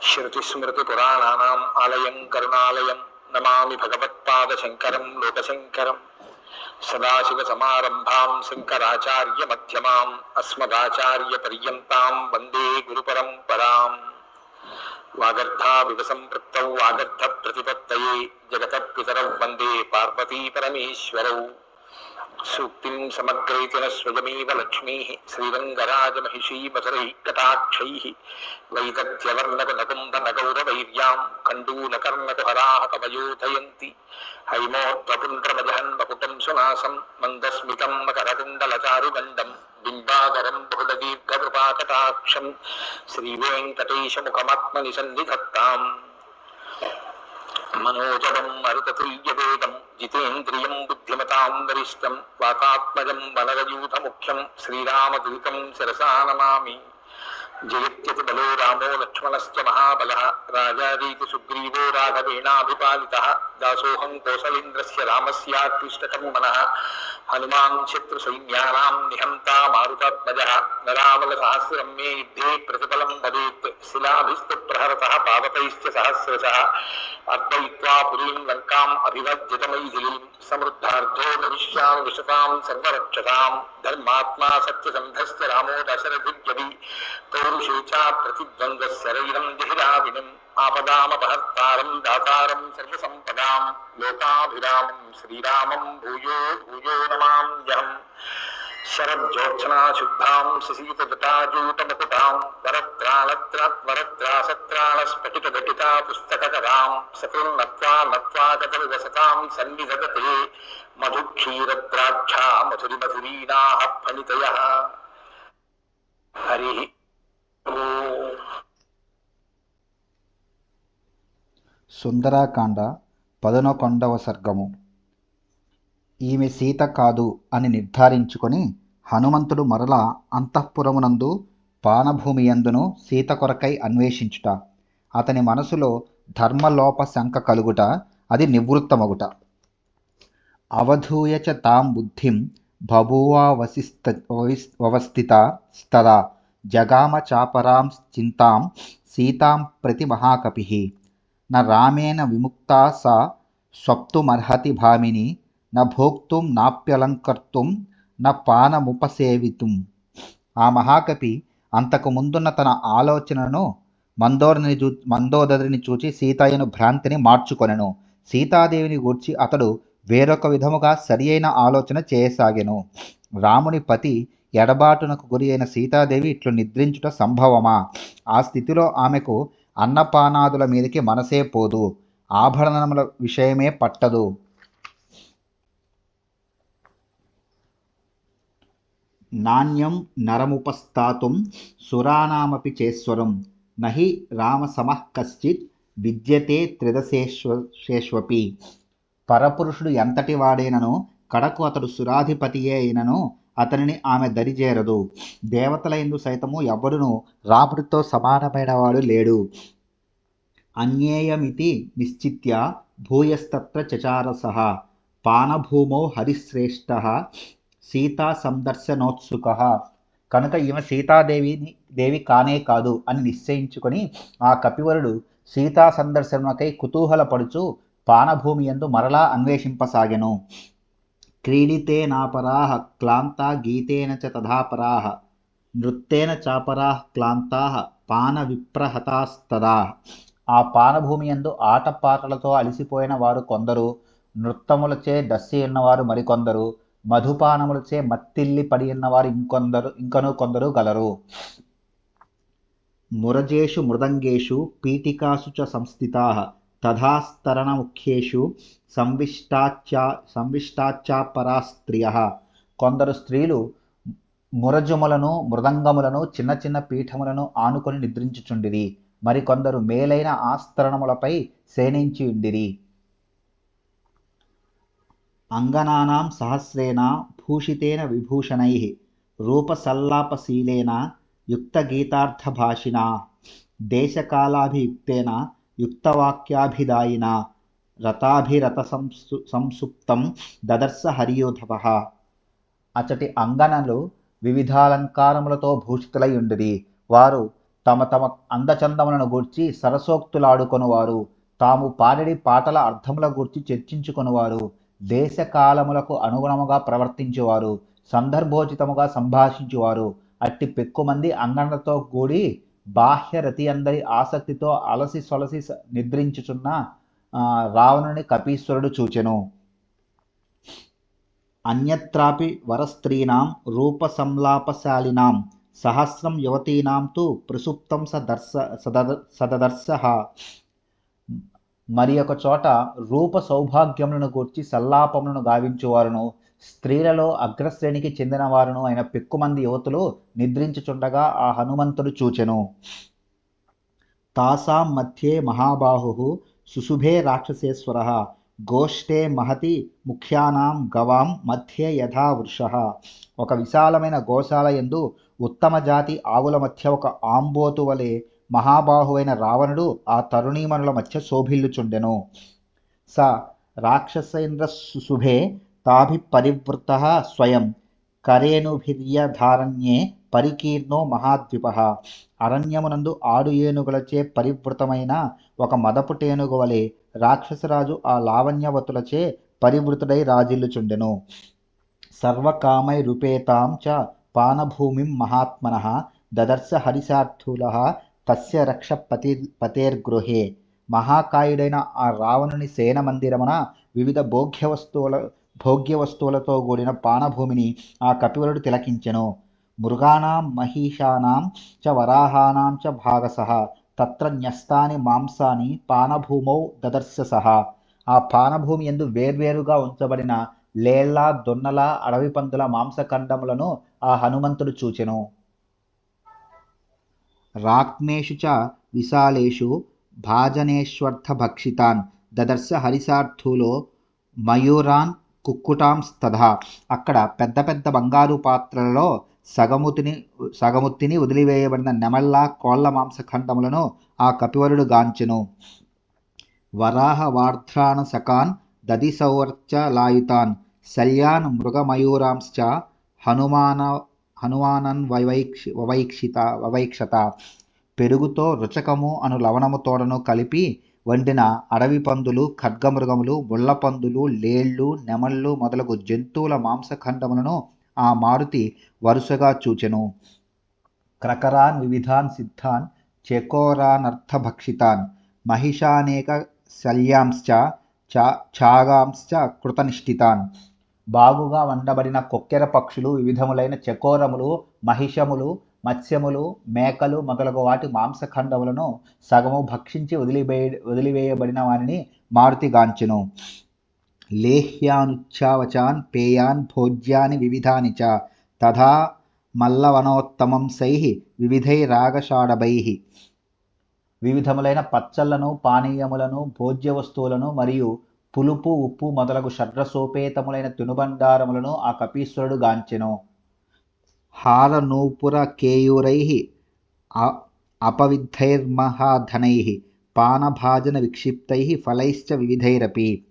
ஸ்ருதிஸ்மிருதிபுராணானாம் ஆலயம் கருணாலயம் நமாமி பகவத்பாதசங்கரம் லோகசங்கரம் சதாசிவசமாரம்பாம் சங்கராச்சாரிய மத்தியமாம் அஸ்மதாச்சாரிய பரியந்தாம் வந்தே குரு பரம்பராம் வாகர்த்தாவிவ சம்பிருத்தௌ வாகர்த்த பிரதிபத்தயே ஜெகத பிதரவ் வந்தே பார்வதி பரமேஸ்வரௌ सूक्तिं समग्रैतिन स्वयमेव लक्ष्मीः श्रीरङ्गराजमहिषीमसरैकटाक्षैः वैदध्यवर्णकनकुम्भनगौरवैर्यां कण्डूलकर्णकुहराः कवयोधयन्ति हैमोत्वपुण्ड्रमदहन् वपुटं सुनासं मन्दस्मितं मकरकुण्डलचारुगण्डं बिम्बाकरं बहुदीर्घकृपाकटाक्षं श्रीवेङ्कटेशमुखमात्मनिसन्निधत्ताम्। मनोजवं मरुततुल्यवेगं जितेन्द्रियं बुद्धिमतां वरिष्ठं वातात्मजं वनरयूथमुख्यं श्रीरामदूतं शिरसा नमामि जयत्यति बलो रामो महाबल महाबलः। राजादीति सुग्रीवो राघवेणाभिपालितः। दासोऽहं कोसलेन्द्रस्य रामस्याक्लिष्टकर्मणः हनुमान् शत्रुसैन्यानां निहन्ता मारुतात्मजः। नरावलसहस्रं मे युद्धे प्रतिफलं भवेत्। शिलाभिस्तु प्रहरतः पावकैश्च सहस्रशः। अर्पयित्वा पुरीं लङ्काम् अभिवज्यतमैथिलीं समृद्धार्थो भविष्यामि विशतां सर्वरक्षतां धर्मात्मा सत्यसन्धश्च रामो दशरथिव्यभि पुरुषेचा प्रतिद्वंद शरीरम देहराविनम आपदामपहर्तारम दातारम सर्वसंपदाम लोकाभिरामम श्रीरामम भूयो भूयो नमाम्यहम् शरज्योत्सना शुद्धां ससीतजटाजूटमकुटां वरत्रालत्रात्वरत्रासत्रालस्फटिकघटिता सकृन्नत्वा नत्वा कतविवसतां सन्निधते मधुक्षीरत्राक्षा मधुरिमधुरीणाः फणितयः हरिः సుందరాకాండ పదనొకొండవ సర్గము. ఈమె సీత కాదు అని నిర్ధారించుకొని హనుమంతుడు మరలా అంతఃపురమునందు పానభూమి యందును సీత కొరకై అన్వేషించుట అతని మనసులో ధర్మలోప శంక కలుగుట అది నివృత్తమగుట. అవధూయచ తాం బుద్ధిం బభూవావసిస్త వ్యవస్థిత స్తదా జగామ చాపరాం చింతాం సీతాం ప్రతి మహాకపి. న రామేణ విముక్తా సా స్వప్తుమర్హతి భామిని నా భోక్తుం నాప్యలంకర్తుం న పానముపసేవితుం. ఆ మహాకవి అంతకు ముందున్న తన ఆలోచనను మందోదరిని చూ మందోదరిని చూచి సీతయ్యను భ్రాంతిని మార్చుకొనెను. సీతాదేవిని గూర్చి అతడు వేరొక విధముగా సరి అయిన ఆలోచన చేయసాగెను. రాముని పతి ఎడబాటునకు గురి అయిన సీతాదేవి ఇట్లు నిద్రించుట సంభవమా? ఆ స్థితిలో ఆమెకు అన్నపానాదుల మీదకి మనసే పోదు ఆభరణముల విషయమే పట్టదు. నాణ్యం నరముపస్థాతుం సురానామపి చేశ్వరం నహి రామసమః కశ్చిత్ విద్యతే త్రిదశేష్వపి పరపురుషుడు ఎంతటి వాడైనను కడకు అతడు సురాధిపతియే అయినను అతనిని ఆమె దరిచేరదు దేవతలైందు సైతము ఎవడును రాముడితో సమానమైన వాడు లేడు. అన్యేయమితి నిశ్చిత్య భూయస్తత్ర చచారస పానభూమౌ హరిశ్రేష్ఠ సీతా సందర్శనోత్సుక. కనుక ఈమె సీతాదేవిని దేవి కానే కాదు అని నిశ్చయించుకొని ఆ కపివరుడు సీతా సందర్శనకై కుతూహలపడుచు పానభూమి యందు మరలా అన్వేషింపసాగెను. క్రీడితే నాపరాः క్లాంతా గీతేన చ తథాపరాः నృత్తేన చాపరాः క్లాంతాः పానవిప్రహతాస్తదా ఆ పానభూమి ఎందు ఆటపాటలతో అలసిపోయిన వారు కొందరు నృత్తములచే దస్సి ఉన్నవారు మరికొందరు మధుపానములచే మత్తిల్లి పడి ఉన్నవారు ఇంకొందరు ఇంకను కొందరు గలరు. మురజేషు మృదంగేషు పీఠికాసు చ సంస్థితాः. తథాస్తరణముఖ్యేషు సంవిష్టాచ్యా సంవిష్టాచ్యాపరా స్త్రియ కొందరు స్త్రీలు మురజుములను మృదంగములను చిన్న చిన్న పీఠములను ఆనుకొని నిద్రించుచుండిరి. మరికొందరు మేలైన ఆస్తరణములపై సేనించియుండిరి. అంగనానాం సహస్రేణ భూషితేన విభూషణై. రూపసల్లాపశీలేన యుక్తగీతార్థభాషిణ దేశకాలాభియుక్తేన యుక్తవాక్యాభిదాయినా రథాభిరథసంసు సంసుప్తం దదర్శ హరియోధవ. అచటి అంగనలు వివిధాలంకారములతో భూషితులై ఉండిరి వారు తమ తమ అందచందములను గూర్చి సరసోక్తులాడుకొనువారు. తాము పాడిడి పాటల అర్థముల గూర్చి చర్చించుకొనువారు. దేశకాలములకు అనుగుణముగా ప్రవర్తించేవారు. సందర్భోచితముగా సంభాషించేవారు. అట్టి పెక్కుమంది అంగనలతో కూడి బాహ్య రతి అందరి ఆసక్తితో అలసి సొలసి నిద్రించుచున్న రావణుని కపీశ్వరుడు చూచెను. అన్యత్రాపి వరస్త్రీణాం రూపసంలాపశాలినాం సహస్రం యువతీనాం తు ప్రసుప్తం సదర్శ సదద సదదర్శ. మరి ఒక చోట రూప సౌభాగ్యములను గూర్చి సల్లాపములను గావించువారును. స్త్రీలలో అగ్రశ్రేణికి చెందిన వారును అయిన పెక్కుమంది యువతులు నిద్రించుచుండగా ఆ హనుమంతుడు చూచెను. తాసాం మధ్యే మహాబాహు సుశుభే రాక్షసేశ్వర గోష్ఠే మహతి ముఖ్యానాం గవాం మధ్యే యథా వృషః ఒక విశాలమైన గోశాల యందు ఉత్తమ జాతి ఆవుల మధ్య ఒక ఆంబోతు వలె మహాబాహువైన రావణుడు ఆ తరుణీమణుల మధ్య శోభిల్లుచుండెను. స. రాక్షసేంద్ర సుశుభే తాభి పరివృత స్వయం కరేణుభిర్యధారణ్యే పరికీర్ణో మహాద్విప అరణ్యమునందు ఆడు ఏనుగులచే పరివృతమైన ఒక మదపుటేనుగు వలె రాక్షసరాజు ఆ లావణ్యవతులచే పరివృతుడై రాజిల్లుచుండెను. సర్వకామైరుపేతాం చ పానభూమిం మహాత్మన। దదర్శ హరిశార్థుల తస్య రక్ష పతి పతేర్గృహే। మహాకాయుడైన ఆ రావణుని సేన మందిరమున వివిధ భోగ్య వస్తువుల భోగ్య వస్తువులతో కూడిన పానభూమిని ఆ కపివరుడు తిలకించెను. మృగాణాం మహిషానాం చ వరాహానాం చ భాగసః. తత్ర న్యస్తాని మాంసాని పానభూమౌ దదర్శ సహ ఆ పానభూమి ఎందు వేర్వేరుగా ఉంచబడిన లేళ్ళ దొన్నల అడవి పందుల మాంసఖండములను ఆ హనుమంతుడు చూచెను. రాక్మేషు చ విశాలేషు భాజనేష్వర్థభక్షితాన్ దదర్శ హరిసార్థులో మయూరాన్ కుక్కుటాంస్తథా. అక్కడ పెద్ద పెద్ద బంగారు పాత్రలలో సగముతిని సగముత్తిని వదిలివేయబడిన నెమళ్ళ కోళ్ళ మాంసఖండములను ఆ కపివరుడు గాంచెను. వరాహ వార్ధ్రాణ సకాన్ దదిసౌవర్చ లాయుతాన్ శల్యాన్ మృగమయూరాంశ్చ హనుమాన హనుమానన్ వైవైక్షి వవైక్షిత వవైక్షత. పెరుగుతో రుచకము అను లవణము తోడను కలిపి వండిన అడవి పందులు ఖడ్గమృగములు ముళ్ళపందులు లేళ్ళు నెమళ్ళు మొదలగు జంతువుల మాంసఖండములను ఆ మారుతి వరుసగా చూచెను. క్రకరాన్ వివిధాన్ సిద్ధాన్ చకోరానర్థభక్షితాన్ మహిషానేక శల్యాంశ్చ చా ఛాగాంశ్చ కృతనిష్ఠితాన్. బాగుగా వండబడిన కొక్కెర పక్షులు వివిధములైన చకోరములు మహిషములు మత్స్యములు మేకలు మొదలగు వాటి మాంసఖండములను సగము భక్షించి వదిలివేయ వదిలివేయబడిన వారిని మారుతిగాంచును. లేహ్యానుచ్చావచాన్ పేయాన్ భోజ్యాని వివిధాని చ. తథా మల్లవనోత్తమం సై వివిధైరాగషాడభై వివిధములైన పచ్చళ్ళను పానీయములను భోజ్య వస్తువులను మరియు పులుపు ఉప్పు మొదలగు షడ్రసోపేతములైన తినుబండారములను ఆ కపీశ్వరుడు గాంచెను. హారనూపుర కేయూరై అపవిద్ధైర్మహాధనై పానభాజన విక్షిప్తై ఫలైశ్చ వివిధైరపి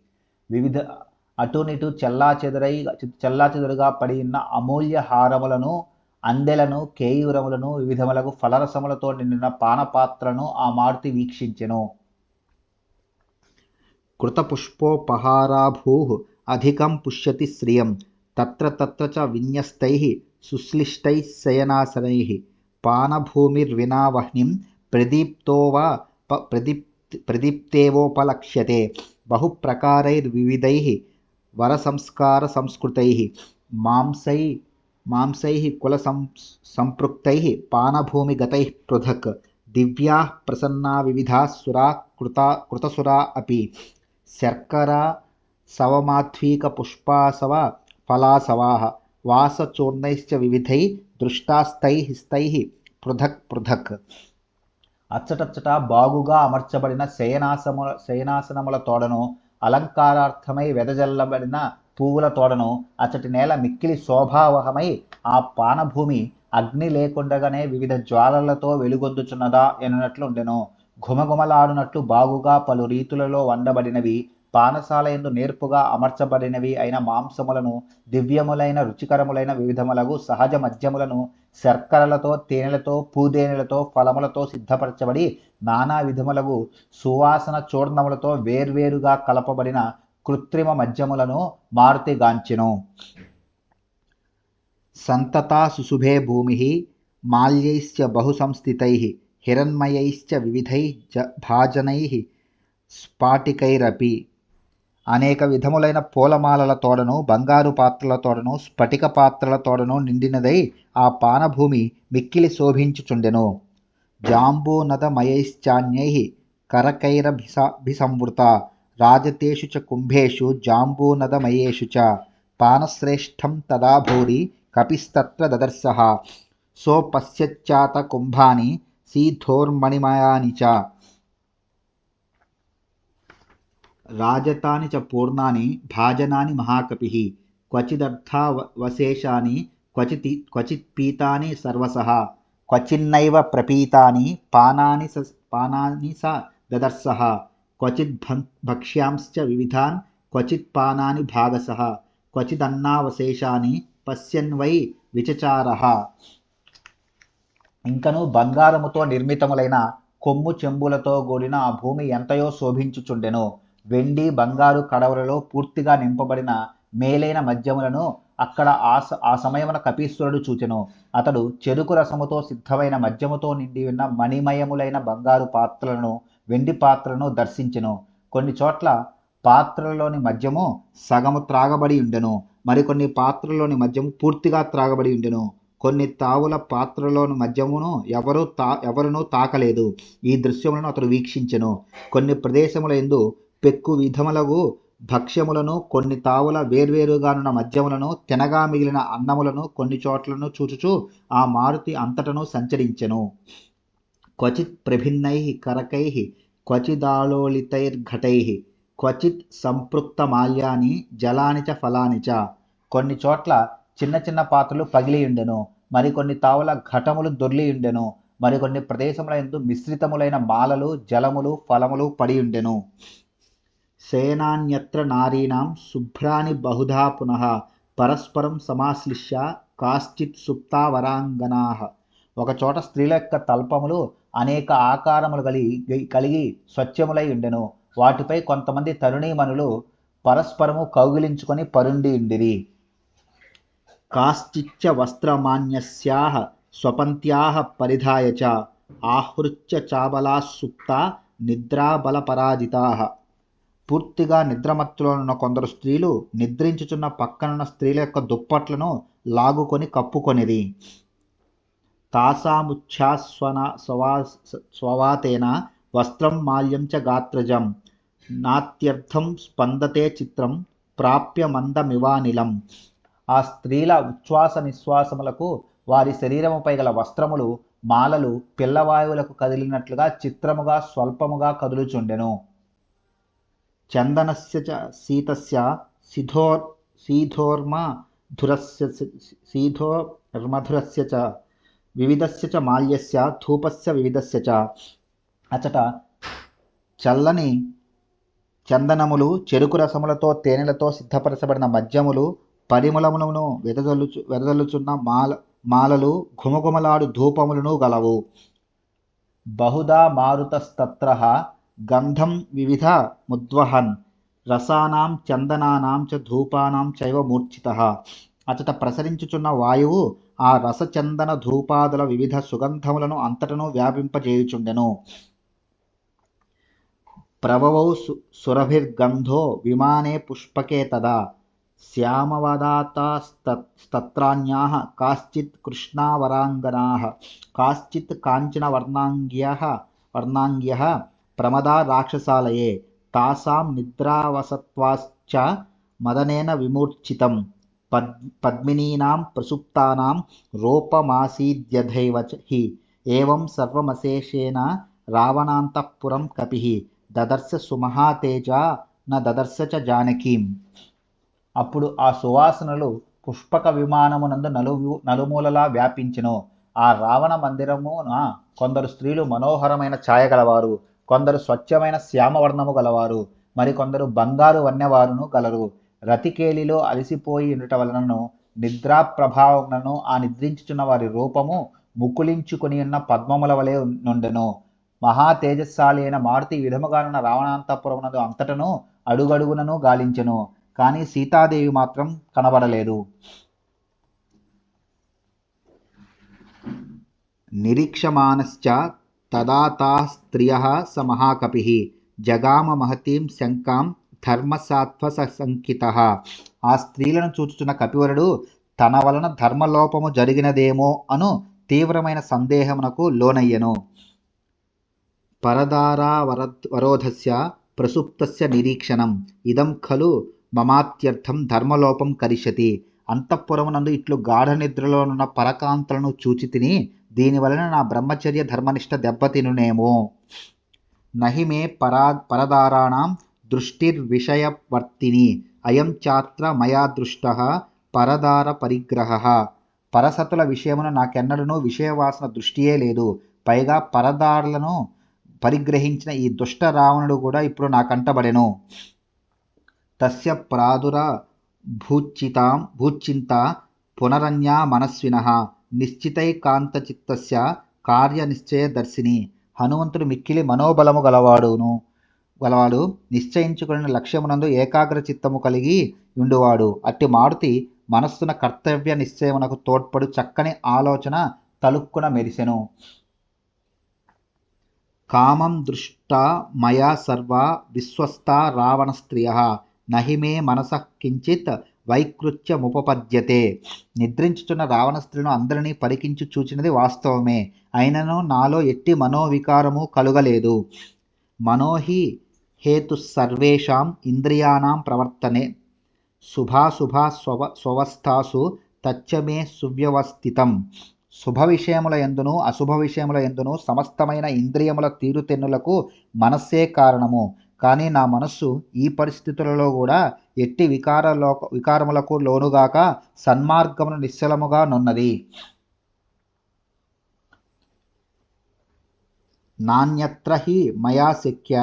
వివిధ అటునిటు చెల్లాచెదరై చెల్లాచెదరుగా పడి ఉన్న అమూల్య హారములను అందెలను కేయూరములను వివిధములకు ఫలరసములతో నిండిన పానపాత్రను ఆ మారుతి వీక్షించెను. కృతపుష్పోపహారాభూ అధికం పుష్యతి శ్రియం. तत्र तत्र च विन्यस्तैः, सुश्लिष्टैः शयनासनैः पानभूमिर्विना वह्निं प्रदीप्तो वा प प्रदीप् प्रदीप्तेवोपलक्ष्यते, बहुप्रकारैर्विविधैः, वरसंस्कारसंस्कृतैः, मांसै, मांसैः कुलसं सम्पृक्तैः पानभूमिगतैः पृथक्, दिव्याः प्रसन्ना विविधा सुरा कृता, कृतसुरा अपि, शर्करा, सवमाध्वीकपुष्पासव ఫలాసవాహ ఫలాసవా వాసచూర్ణైశ్చ వివిధై దృష్టాస్తై హిస్తై పృథక్ పృథక్ అచ్చటచ్చట బాగుగా అమర్చబడిన శయనాసము శయనాసనముల తోడను అలంకారార్థమై వెదజల్లబడిన పువ్వుల తోడను అచ్చటి నేల మిక్కిలి శోభావహమై ఆ పానభూమి అగ్ని లేకుండగానే వివిధ జ్వాలలతో వెలుగొందుచున్నదా ఎనున్నట్లుండెను ఘుమఘుమలాడునట్లు బాగుగా పలు రీతులలో వండబడినవి పానసాల ఎందు నేర్పుగా అమర్చబడినవి అయిన మాంసములను దివ్యములైన రుచికరములైన వివిధములగు సహజ మద్యములను శర్కరలతో తేనెలతో పూదేనెలతో ఫలములతో సిద్ధపరచబడి నానా విధములగు సువాసన చూర్ణములతో వేర్వేరుగా కలపబడిన కృత్రిమ మద్యములను మారుతిగాంచెను. సంతతా సుశుభే భూమి మాల్యైశ్చ బహుసంస్థితై హిరణ్మయైశ్చ వివిధై జ భాజనై స్ఫాటికైరపి అనేక విధములైన పూలమాలల తోడను బంగారు పాత్రల తోడను స్ఫటిక పాత్రల తోడను నిండినదై ఆ పానభూమి మిక్కిలి శోభించుచుండెను. జాంబూనదమయైశ్చాన్యై కరకైరభిసంవృత రాజతేషు చ కుంభేషు జాంబూనదమయేషు చ పానశ్రేష్టం తదా భూరి కపిస్తత్ర దదర్శః సోపశ్యచ్చాత కుంభాని సీధోర్మణిమయాని చ రాజతాని చ పూర్ణాని భాజనాని మహాకపిః క్వచిదర్థావశేషాని క్వచితి క్వచిత్ పీతాని సర్వసః క్వచిన్నైవ ప్రపీతాని పానాని స పానాని స దదర్శః క్వచిద్ భం భక్ష్యాంశ్చ వివిధాన్ క్వచిత్ పానాని భాగసః క్వచిదన్నావశేషాని పశ్యన్వై విచచార విచచారః. ఇంకను బంగారముతో నిర్మితములైన కొమ్ము చెంబులతో కూడిన ఆ భూమి ఎంతయో శోభించుచుండెను. వెండి బంగారు కడవలలో పూర్తిగా నింపబడిన మేలైన మద్యములను అక్కడ ఆ స- ఆ సమయమున కపీశ్వరుడు చూచెను. అతడు చెరుకు రసముతో సిద్ధమైన మద్యముతో నిండి ఉన్న మణిమయములైన బంగారు పాత్రలను వెండి పాత్రలను దర్శించెను. కొన్ని చోట్ల పాత్రలలోని మద్యము సగము త్రాగబడి ఉండెను. మరికొన్ని పాత్రలోని మద్యము పూర్తిగా త్రాగబడి ఉండెను. కొన్ని తావుల పాత్రలోని మద్యమును ఎవరు తా ఎవరునూ తాకలేదు. ఈ దృశ్యములను అతడు వీక్షించెను. కొన్ని ప్రదేశముల ఎందు పెక్కు విధములగు భక్ష్యములను కొన్ని తావుల వేర్వేరుగానున్న మద్యములను తినగా మిగిలిన అన్నములను కొన్ని చోట్లను చూచుచు ఆ మారుతి అంతటను సంచరించెను. క్వచిత్ ప్రభిన్నై కరకై క్వచిదాలోళితైర్ఘటై క్వచిత్ సంపృక్త మాల్యాని జలాని చ ఫలాని చ. కొన్ని చోట్ల చిన్న చిన్న పాత్రలు పగిలియుండెను మరికొన్ని తావుల ఘటములు దొర్లియుండెను మరికొన్ని ప్రదేశముల ఎందు మిశ్రితములైన మాలలు జలములు ఫలములు పడియుండెను. ఉండెను శయనాన్యత్ర నారీణాం శుభ్రాని బహుధా పునః పరస్పరం సమాశ్లిష్య కాశ్చిత్ సుప్తావరాంగనా ఒకచోట స్త్రీల యొక్క తల్పములు అనేక ఆకారములు కలిగి కలిగి స్వచ్ఛములై ఉండెను. వాటిపై కొంతమంది తరుణీమణులు పరస్పరము కౌగిలించుకొని పరుండి ఉండిరి. కాశ్చిచ్చ వస్త్రమాన్యస్యాః స్వపంత్యాహ పరిధాయ చ ఆహృత్య చాబలా సుప్త నిద్రాబలపరాజితాః పూర్తిగా నిద్రమత్తులో ఉన్న కొందరు స్త్రీలు నిద్రించుచున్న పక్కనున్న స్త్రీల యొక్క దుప్పట్లను లాగుకొని కప్పుకొనిరి. తాసాముచ్ఛ్వాస్వన స్వవా స్వవాతేన వస్త్రం మాల్యం చ గాత్రజం. నాత్యర్థం స్పందతే చిత్రం ప్రాప్య మందమివానిలం ఆ స్త్రీల ఉచ్ఛ్వాస నిశ్వాసములకు వారి శరీరముపై గల వస్త్రములు మాలలు పిల్లవాయువులకు కదిలినట్లుగా చిత్రముగా స్వల్పముగా కదులుచుండెను. చందనస్య చ శీతస్య సిధోర్ సీధోర్మధురస్య సీధోర్మధురస్య చ వివిధస్య చ మాల్యస్య ధూపస్య వివిధస్య చ అచట చల్లని చందనములు చెరుకు రసములతో తేనెలతో సిద్ధపరచబడిన మద్యములు పరిమళములను వెదజల్లుచు వెదజల్లుచున్న మాల మాలలు ఘుమఘుమలాడు ధూపములను గలవు. బహుదా మారుతస్తత్ర గంధం వివిధ ముద్వహన్. రసానాం చందనానాం చ ధూపానాం చైవ మూర్ఛిత. అతట ప్రసరించుచున్న వాయువు ఆ రసచందన ధూపాదుల వివిధ సుగంధములను అంతటను వ్యాపింపజేయుచుండెను. ప్రభవౌ సు సురభిర్గంధో విమానే పుష్పకే తదా. శ్యామవదాతాస్తత్రాన్యాः కాశ్చిత్ కృష్ణావరాంగనా. కాశ్చిత్ కాంచనవర్ణాంగ్య వర్ణాంగ్య ప్రమదా రాక్షసాలయే. తాసాం నిద్రావసత్వాశ్చ మదనేన విమూర్ఛితం. పద్ పద్మినీనాం ప్రసుప్తానాం రూపమాసీద్యథైవ హి ఏవం సర్వమశేషేణ రావణాంతఃపురం కపి. దదర్శ సుమహాతేజ న దదర్శ చ జానకీం. అప్పుడు ఆ సువాసనలు పుష్పక విమానమునందు నలువు నలుమూలలా వ్యాపించెను. ఆ రావణ మందిరమున కొందరు స్త్రీలు మనోహరమైన ఛాయ గలవారు కొందరు స్వచ్ఛమైన శ్యామవర్ణము గలవారు మరికొందరు బంగారు వన్నెవారును గలరు. రతికేలిలో అలసిపోయి ఉండుట వలనను నిద్రా ప్రభావములను ఆ నిద్రించుచున్న వారి రూపము ముకులించుకొని ఉన్న పద్మముల వలె నుండెను. మహా తేజస్శాలి అయిన మారుతి విధముగానున్న రావణాంతపురమునందు అంతటను అడుగడుగునను గాలించెను. కానీ సీతాదేవి మాత్రం కనబడలేదు. నిరీక్షమానశ్చ తదా తా స్త్రియ స మహాకపి జగామ మహతీం శంకాం ధర్మసాత్వసంకిత. ఆ స్త్రీలను చూచుచున్న కపివరుడు తన వలన ధర్మలోపము జరిగినదేమో అను తీవ్రమైన సందేహమునకు లోనయ్యెను. పరదారావర వరోధస్య ప్రసుప్తస్య నిరీక్షణం. ఇదం ఖలు మమాత్యర్థం ధర్మలోపం కరిష్యతి. అంతఃపురమునందు ఇట్లు గాఢ నిద్రలోనున్న పరకాంతలను చూచి తిని దీనివలన నా బ్రహ్మచర్య ధర్మనిష్ట దెబ్బతినునేమో. నహి మే పరా పరదారాణం దృష్టిర్విషయవర్తిని అయం చాత్ర మయా దృష్ట పరదార పరిగ్రహ. పరసతుల విషయమున నాకెన్నడను విషయవాసన దృష్టియే లేదు. పైగా పరదారులను పరిగ్రహించిన ఈ దుష్ట రావణుడు కూడా ఇప్పుడు నా కంటబడెను తస్య ప్రాదుర భూచితాం భూచింత పునరన్యా మనస్విన. నిశ్చితైకాంతచిత్తస్య కార్యనిశ్చయదర్శిని. హనుమంతుడు మిక్కిలి మనోబలము గలవాడును గలవాడు నిశ్చయించుకున్న లక్ష్యమునందు ఏకాగ్ర చిత్తము కలిగి ఉండువాడు. అట్టి మారుతి మనస్సున కర్తవ్య నిశ్చయమునకు తోడ్పడు చక్కని ఆలోచన తలుక్కున మెరిసెను. కామం దృష్టా మయా సర్వ విశ్వస్త రావణ స్త్రియ. నహిమే మనస కించిత్ వైకృత్యముపపద్యతే. నిద్రించుచున్న రావణ స్త్రీను అందరినీ పరికించి చూచినది వాస్తవమే. అయినను నాలో ఎట్టి మనోవికారము కలుగలేదు. మనోహి హేతు సర్వేషాం ఇంద్రియాణం ప్రవర్తనే. శుభాశుభ స్వవ స్వవస్థాసు తచ్చమే సువ్యవస్థితం. శుభ విషయముల ఎందును అశుభ విషయముల ఎందును సమస్తమైన ఇంద్రియముల తీరుతెన్నులకు మనస్సే కారణము. కానీ నా మనస్సు ఈ పరిస్థితులలో కూడా ఎట్టి వికారలోక వికారములకు లోనుగాక సన్మార్గమును నిశ్చలముగా నున్నది. నాణ్యత్ర హి మయా శక్య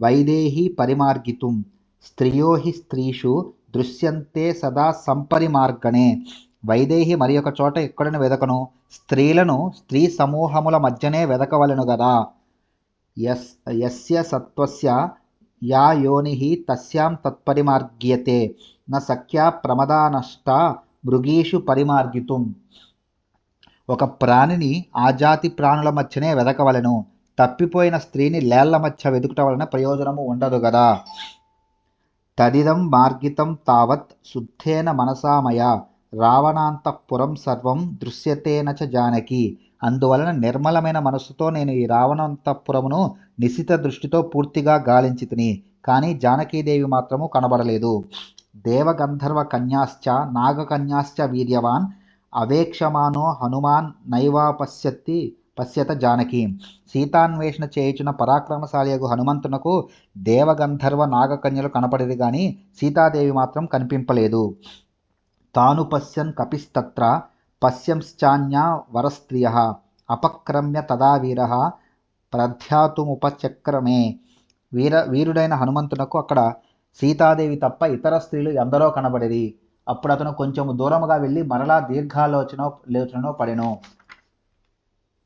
వైదేహి పరిమార్గితుం. స్త్రియో హి స్త్రీషు దృశ్యంతే సదా సంపరిమార్గణే. వైదేహి మరి ఒక చోట ఎక్కడను వెదకను. స్త్రీలను స్త్రీ సమూహముల మధ్యనే వెదకవలెను కదా యస్ యస్య సత్వస్య యా యోని తస్యాం తత్పరిమార్గ్యతే. న సఖ్యా ప్రమదానష్ట మృగీషు పరిమార్గితుం ఒక ప్రాణిని ఆ జాతి ప్రాణుల మధ్యనే వెదకవలెను. తప్పిపోయిన స్త్రీని లేళ్ళ మధ్య వెతుకుట వలన ప్రయోజనము ఉండదు కదా తదిదం మార్గితం తావత్ శుద్ధేన మనసామయ. రావణాంతఃపురం సర్వం దృశ్యతేన చ జానకి. అందువలన నిర్మలమైన మనస్సుతో నేను ఈ రావణంతపురమును నిశిత దృష్టితో పూర్తిగా గాలించి తిని కానీ జానకీదేవి మాత్రము కనబడలేదు. దేవగంధర్వ కన్యాశ్చ నాగకన్యాశ్చ వీర్యవాన్ అవేక్షమానో హనుమాన్ నైవాపశ్యతి పశ్యత జానకి. సీతాన్వేషణ చేయుచున్న పరాక్రమశాలియగు హనుమంతునకు దేవగంధర్వ నాగకన్యలు కనపడేది కానీ సీతాదేవి మాత్రం కనిపింపలేదు. తాను పశ్యన్ కపిస్తత్ర పశ్యంశ్చాన్యా వరస్త్రియ అపక్రమ్య తదా వీర ప్రధ్యాతుముపచక్రమే. వీర వీరుడైన హనుమంతునకు అక్కడ సీతాదేవి తప్ప ఇతర స్త్రీలు ఎందరో కనబడిరి. అప్పుడు అతను కొంచెం దూరముగా వెళ్ళి మరలా దీర్ఘాలోచన లోచనలో పడెను.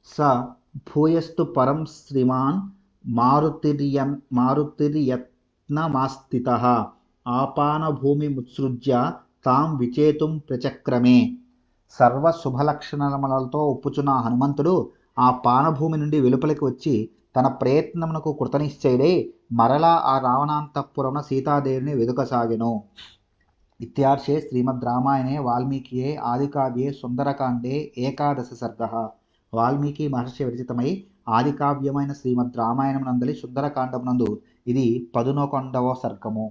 స. భూయస్తు పరం శ్రీమాన్ మారుతిర్యన్ మారుతిర్యత్నమాస్థిత ఆపానభూమిముత్సృజ్య తాం విచేతుం ప్రచక్రమే. సర్వ శుభలక్షణములతో ఒప్పుచున్న హనుమంతుడు ఆ పానభూమి నుండి వెలుపలికి వచ్చి తన ప్రయత్నమునకు కృతనిశ్చయుడై మరలా ఆ రావణాంతఃపురమున సీతాదేవిని వెదుకసాగెను. ఇత్యార్షే శ్రీమద్ రామాయణే వాల్మీకియే ఆదికావ్యే సుందరకాండే ఏకాదశ సర్గ. వాల్మీకి మహర్షి విరచితమై ఆదికావ్యమైన శ్రీమద్ రామాయణమునందలి సుందరకాండమునందు ఇది పదునొకొండవ సర్గము.